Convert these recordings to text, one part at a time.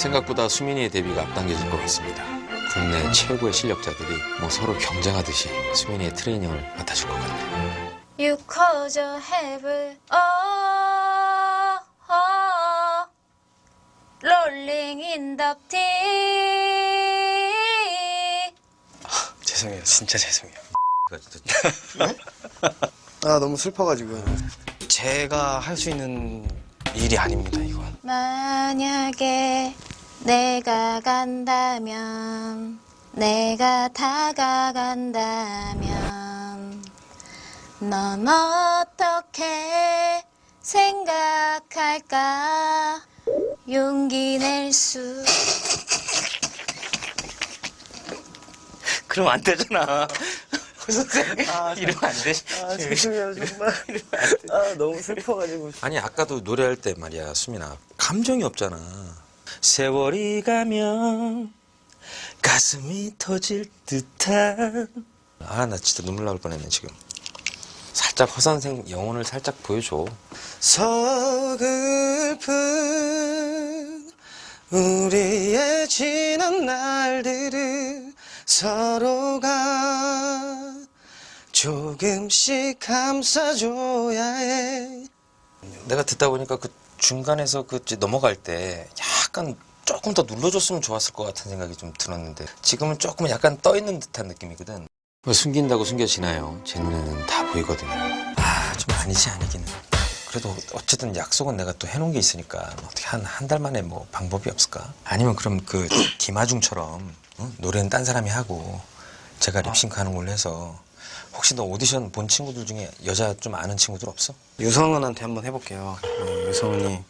생각보다 수민이의 데뷔가 앞당겨질 것 같습니다. 국내 최고의 실력자들이 뭐 서로 경쟁하듯이 수민이의 트레이닝을 맡아줄 것 같네요. You close your heaven, oh, oh, rolling in the deep. 죄송해요. 진짜 죄송해요. 아 너무 슬퍼가지고 제가 할 수 있는 일이 아닙니다, 이건. 만약에 내가 간다면, 내가 다가간다면, 넌 어떻게 생각할까? 용기 낼 수. 그럼 안 되잖아. 선생님, 이러면 안 되지. 아 죄송해요 정말 아 너무 슬퍼가지고 아니 아까도 노래할 때 말이야 수민아 감정이 없잖아. 세월이 가면 가슴이 터질 듯한 아 나 진짜 눈물 나올 뻔했네 지금. 살짝 허선생 영혼을 살짝 보여줘. 서글픈 우리의 지난 날들을 서로가 조금씩 감싸줘야 해. 내가 듣다 보니까 그 중간에서 그 넘어갈 때 약간 조금 더 눌러줬으면 좋았을 것 같은 생각이 좀 들었는데 지금은 조금 약간 떠 있는 듯한 느낌이거든. 뭐 숨긴다고 숨겨지나요? 제 눈에는 다 보이거든요. 아, 좀 아니지 아니기는. 그래도 어쨌든 약속은 내가 또 해놓은 게 있으니까 어떻게 한 한 달 만에 뭐 방법이 없을까? 아니면 그럼 그 김아중처럼 어? 노래는 딴 사람이 하고 제가 립싱크하는 걸로 해서 혹시 너 오디션 본 친구들 중에 여자 좀 아는 친구들 없어? 유성은한테 한번 해볼게요. 네, 유성은이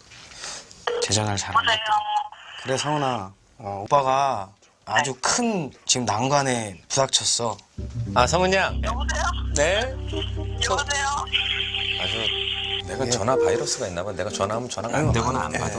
제 전화를 잘안 받더라고. 그래 성은아, 어, 오빠가 아주 큰 지금 난관에 부닥쳤어. 아 성은 양. 여보세요? 네. 여보세요? 아주 내가 전화 바이러스가 있나 봐. 내가 전화하면 전화가 안 되거나 안 네. 받아.